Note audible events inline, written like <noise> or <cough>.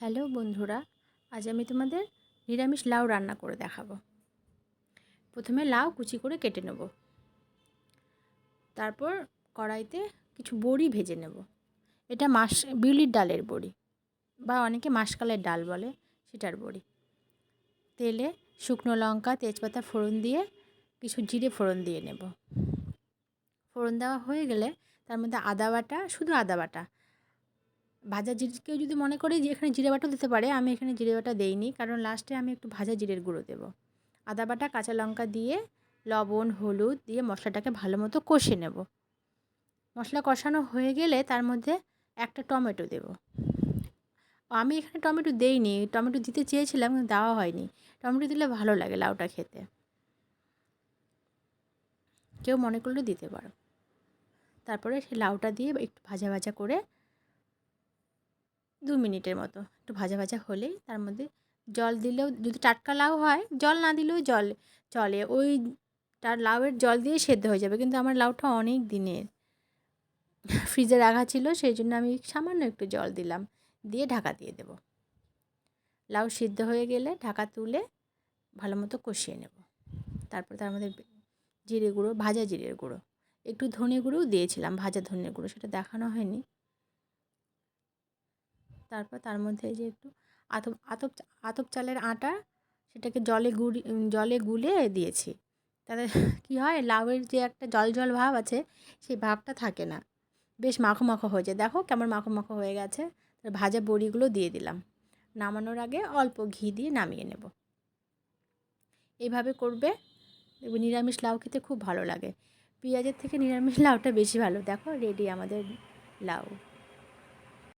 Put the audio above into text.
Hello বন্ধুরা, আজ আমি তোমাদের নিরামিষ লাউ রান্না করে দেখাবো। প্রথমে লাউ কুচি করে কেটে নেব। তারপর কড়াইতে কিছু বড়ি ভেজে নেব। এটা মাস, বিউলির ডালের বড়ি বা অনেকে মাসকালের ডাল বলে, সেটার বড়ি। তেলে শুকনো লঙ্কা, তেজপাতা ফোড়ন দিয়ে কিছু জিরে ফোড়ন দিয়ে নেব। ফোড়ন দেওয়া হয়ে গেলে তার মধ্যে আদা বাটা, শুধু আদা বাটা ভাজা জিরে, কেউ যদি মনে করে যে এখানে জিরে বাটাও দিতে পারে, আমি এখানে জিরে বাটা দেইনি। কারণ লাস্টে আমি একটু ভাজা জিরের গুঁড়ো দেবো। আদা বাটা, কাঁচা লঙ্কা দিয়ে, লবণ, হলুদ দিয়ে মশলাটাকে ভালো মতো কষে নেব। মশলা কষানো হয়ে গেলে তার মধ্যে একটা টমেটো দেব। আমি এখানে টমেটো দেইনি, টমেটো দিতে চেয়েছিলাম কিন্তু দেওয়া হয়নি। টমেটো দিলে ভালো লাগে লাউটা খেতে। কেউ মনে করলে দিতে পারো। তারপরে সে লাউটা দিয়ে একটু ভাজা ভাজা করে দু মিনিটের মতো। একটু ভাজা ভাজা হলেই তার মধ্যে জল দিলেও যদি টাটকা লাউ হয়, জল না দিলেও জল, চলে। ওই তার লাউয়ের জল দিয়ে সেদ্ধ হয়ে যাবে। কিন্তু আমার লাউটা অনেক দিনের। ফ্রিজে রাখা ছিল সেই জন্য আমি সামান্য একটু জল দিলাম। দিয়ে ঢাকা দিয়ে দেব। লাউ সিদ্ধ হয়ে গেলে ঢাকা তুলে ভালো মতো কষিয়ে নেব। তারপর তার মধ্যে জিরে গুঁড়ো, ভাজা জিরের গুঁড়ো। একটু ধনে গুঁড়োও দিয়েছিলাম, ভাজা ধনে গুঁড়ো। সেটা দেখানো হয়নি। তারপর তার মধ্যে যে একটু আতপ আতপ আতপ চালের আটা সেটাকে জলে গুড়ি জলে গুলে দিয়েছি। তাতে <laughs> কী হয়? লাউয়ের যে একটা জল জল ভাব আছে, সেই ভাবটা থাকে না। বেশ মাখো মাখো হয়ে যায় দেখো কেমন মাখো মাখো হয়ে গেছে। ভাজা বড়িগুলো দিয়ে দিলাম। নামানোর আগে অল্প ঘি দিয়ে নামিয়ে নেব। এইভাবে করবে, দেখবে নিরামিষ লাউ খেতে খুব ভালো লাগে। পেঁয়াজের থেকে নিরামিষ লাউটা বেশি ভালো। দেখো রেডি আমাদের লাউ।